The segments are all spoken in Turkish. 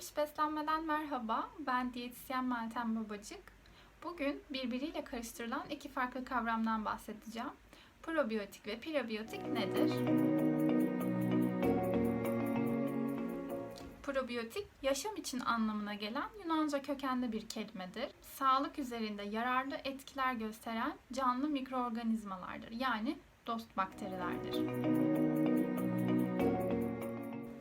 360 Beslenmeden merhaba. Ben diyetisyen Meltem Babacık. Bugün birbiriyle karıştırılan iki farklı kavramdan bahsedeceğim. Probiyotik ve prebiyotik nedir? Probiyotik, yaşam için anlamına gelen Yunanca kökenli bir kelimedir. Sağlık üzerinde yararlı etkiler gösteren canlı mikroorganizmalardır. Yani dost bakterilerdir.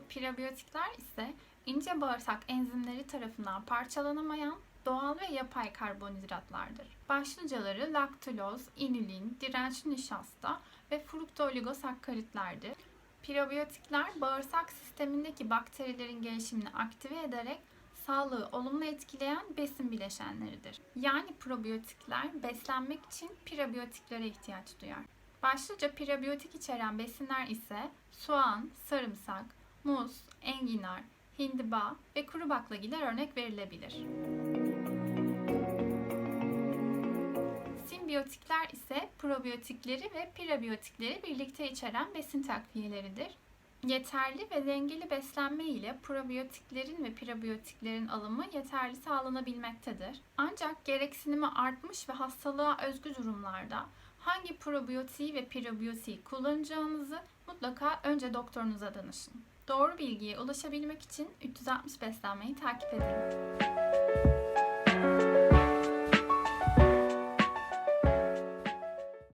Prebiyotikler ise ince bağırsak enzimleri tarafından parçalanamayan doğal ve yapay karbonhidratlardır. Başlıcaları laktuloz, inülin, dirençli nişasta ve fruktooligosakkariitlerdir. Prebiyotikler bağırsak sistemindeki bakterilerin gelişimini aktive ederek sağlığı olumlu etkileyen besin bileşenleridir. Yani probiyotikler beslenmek için prebiyotiklere ihtiyaç duyar. Başlıca prebiyotik içeren besinler ise soğan, sarımsak, muz, enginar, hindiba ve kuru baklagiller örnek verilebilir. Simbiyotikler ise probiyotikleri ve prebiyotikleri birlikte içeren besin takviyeleridir. Yeterli ve dengeli beslenme ile probiyotiklerin ve prebiyotiklerin alımı yeterli sağlanabilmektedir. Ancak gereksinimi artmış ve hastalığa özgü durumlarda hangi probiyotiği ve prebiyotiği kullanacağınızı mutlaka önce doktorunuza danışın. Doğru bilgiye ulaşabilmek için 360 beslenmeyi takip edin.